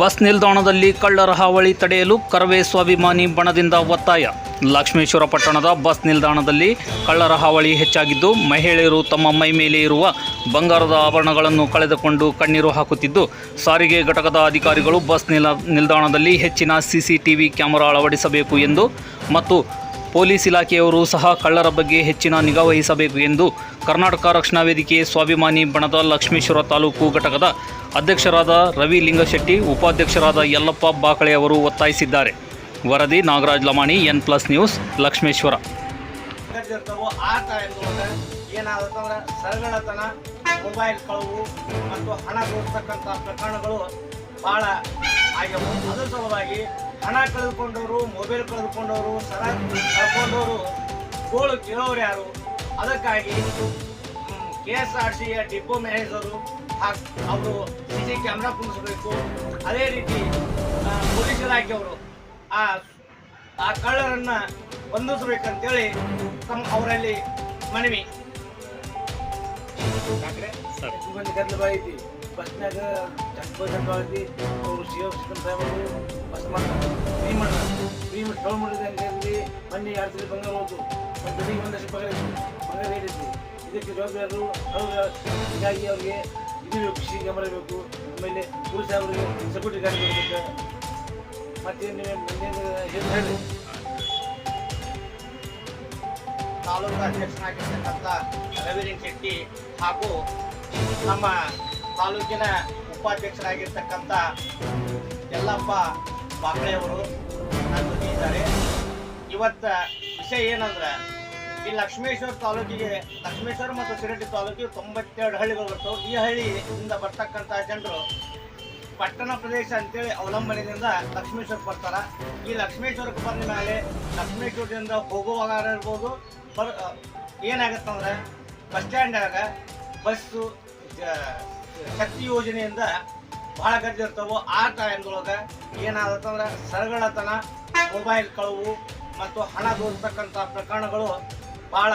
Bus ನಿಲ್ದಾಣದಲ್ಲಿ ಕಳ್ಳರ ಹಾವಳಿ ತಡೆಯಲು ಕರವೇ ಸ್ವಾಭಿಮಾನಿ ಬಣದಿಂದ ಒತ್ತಾಯ. ಲಕ್ಷ್ಮೇಶ್ವರ ಪಟ್ಟಣದ ಬಸ್ ನಿಲ್ದಾಣದಲ್ಲಿ ಕಳ್ಳರ ಹಾವಳಿ ಹೆಚ್ಚಾಗಿದ್ದು, ಮಹಿಳೆಯರು ತಮ್ಮ ಮೈ ಮೇಲೆ ಇರುವ ಬಂಗಾರದ ಆಭರಣಗಳನ್ನು ಕಳೆದುಕೊಂಡು ಕಣ್ಣೀರು ಹಾಕುತ್ತಿದ್ದು, ಸಾರಿಗೆ ಘಟಕದ ಅಧಿಕಾರಿಗಳು ಬಸ್ ನಿಲ, ನಿಲ್ದಾಣದಲ್ಲಿ ಹೆಚ್ಚಿನ ಸಿಸಿಟಿವಿ ಕ್ಯಾಮೆರಾ ಅಳವಡಿಸಬೇಕು ಎಂದು ಮತ್ತು ಪೊಲೀಸ್ ಇಲಾಖೆಯವರು ಸಹ ಕಳ್ಳರ ಬಗ್ಗೆ ಹೆಚ್ಚಿನ ನಿಗಾ ವಹಿಸಬೇಕು ಎಂದು ಕರ್ನಾಟಕ ರಕ್ಷಣಾ ವೇದಿಕೆ ಸ್ವಾಭಿಮಾನಿ ಬಣದ ಲಕ್ಷ್ಮೇಶ್ವರ ತಾಲೂಕು ಘಟಕದ ಅಧ್ಯಕ್ಷರಾದ ರವಿ ಲಿಂಗಶೆಟ್ಟಿ, ಉಪಾಧ್ಯಕ್ಷರಾದ ಯಲ್ಲಪ್ಪ ಬಾಕಳೆ ಅವರು ಒತ್ತಾಯಿಸಿದ್ದಾರೆ. ವರದಿ Nagaraj Lamani, N plus news, Lakshmeshwar. ಏನಾಗುತ್ತಂದ್ರೆ ಸರಗಳತನ ಮೊಬೈಲ್ ಕಳವು ಮತ್ತು ಹಣ ದೋಸ್ತಕ್ಕಂಥ ಪ್ರಕರಣಗಳು ಭಾಳ ಆಗ್ಯವು. ಅದರ ಸಲುವಾಗಿ ಹಣ ಕಳೆದುಕೊಂಡವರು, ಮೊಬೈಲ್ ಕಳೆದುಕೊಂಡವರು, ಸರ ಕಳ್ಕೊಂಡವರು, ಗೋಳು ಕೇಳೋರು ಯಾರು? ಅದಕ್ಕಾಗಿ ಕೆ ಎಸ್ ಆರ್ ಸಿಯ ಡಿಪೋ ಮ್ಯಾನೇಜರು ಅವರು ಸಿ ಸಿ ಕ್ಯಾಮ್ರಾ ಕುಣಿಸಬೇಕು ಅದೇ ರೀತಿ ಪೊಲೀಸ್ ಇಲಾಖೆಯವರು ಆ ಆ ಕಳ್ಳರನ್ನ ಬಂಧಿಸಬೇಕಂತೇಳಿ ತಮ್ಮ ಅವರಲ್ಲಿ ಮನವಿ. ಮಂದಿ ಗದ್ದಲ ಭಾಳ ಐತಿ ಬಸ್ನಾಗ ಅವರು ಸಿ ಎಫ್ ಸಿಕ್ಕನ್ ಸಾಹೇಬರು ಬಸ್ ಮಾಡ್ತಾರೆ. ಫ್ರೀ ಮಾಡ್ತಾರೆ. ಫ್ರೀ ಮಾಡಿ ಟೋಲ್ ಮಾಡಿದಂಗೆ ಇರಲಿ ಮೊನ್ನೆ ಎರಡು ಸಲ ಬಂಗಾರ ಹೋಯ್ತು ಒಂದು ಒಂದಷ್ಟು ಬಂಗಾರ ಬಂಗಾರ ಇದಕ್ಕೆ ಜವಾಬ್ದಾರರು ಹೀಗಾಗಿ ಅವ್ರಿಗೆ ಇದು ಬೇಕು ಸಿ ಆಮೇಲೆ ಪೊಲೀಸ್ ಅವರಿಗೆ ಸೆಕ್ಯೂರಿಟಿ ಗಾರ್ಡ್ ಬೇಕು ಮತ್ತೇನು ಮುಂದೇನು ಏನು ಹೇಳಿ ತಾಲೂಕು ಅಧ್ಯಕ್ಷನಾಗಿರ್ತಕ್ಕಂಥ ರವಿರಿಂಗ್ ಶೆಟ್ಟಿ ಹಾಗೂ ನಮ್ಮ ತಾಲೂಕಿನ ಉಪಾಧ್ಯಕ್ಷರಾಗಿರ್ತಕ್ಕಂಥ ಯಲ್ಲಪ್ಪ ಬಾಕಳೆಯವರು ನನ್ನ ಇದ್ದಾರೆ. ಇವತ್ತ ವಿಷಯ ಏನಂದ್ರೆ ಈ ಲಕ್ಷ್ಮೇಶ್ವರ ತಾಲೂಕಿಗೆ, ಲಕ್ಷ್ಮೇಶ್ವರ ಮತ್ತು ಸಿರಟ್ಟಿ ತಾಲೂಕಿಗೆ ತೊಂಬತ್ತೆರಡು ಹಳ್ಳಿಗಳು ಬರ್ತವೆ. ಈ ಹಳ್ಳಿಯಿಂದ ಬರ್ತಕ್ಕಂಥ ಜನರು ಪಟ್ಟಣ ಪ್ರದೇಶ ಅಂತೇಳಿ ಅವಲಂಬನೆಯಿಂದ ಲಕ್ಷ್ಮೇಶ್ವರಕ್ಕೆ ಬರ್ತಾರ. ಈ ಲಕ್ಷ್ಮೇಶ್ವರಕ್ಕೆ ಬಂದ ಮೇಲೆ ಲಕ್ಷ್ಮೇಶ್ವರದಿಂದ ಹೋಗುವಾಗ ಇರ್ಬೋದು, ಬರ್ ಏನಾಗತ್ತಂದ್ರೆ ಬಸ್ ಸ್ಟ್ಯಾಂಡಾಗ ಬಸ್ಸು ಶಕ್ತಿ ಯೋಜನೆಯಿಂದ ಭಾಳ ಗದ್ದೆ ಇರ್ತವೋ. ಆ ಟೈಮ್ದೊಳಗೆ ಏನಾಗತ್ತಂದ್ರೆ ಸರಗಳತನ ಮೊಬೈಲ್ ಕಳವು ಮತ್ತು ಹಣ ದೋರಿಸ್ತಕ್ಕಂಥ ಪ್ರಕರಣಗಳು ಭಾಳ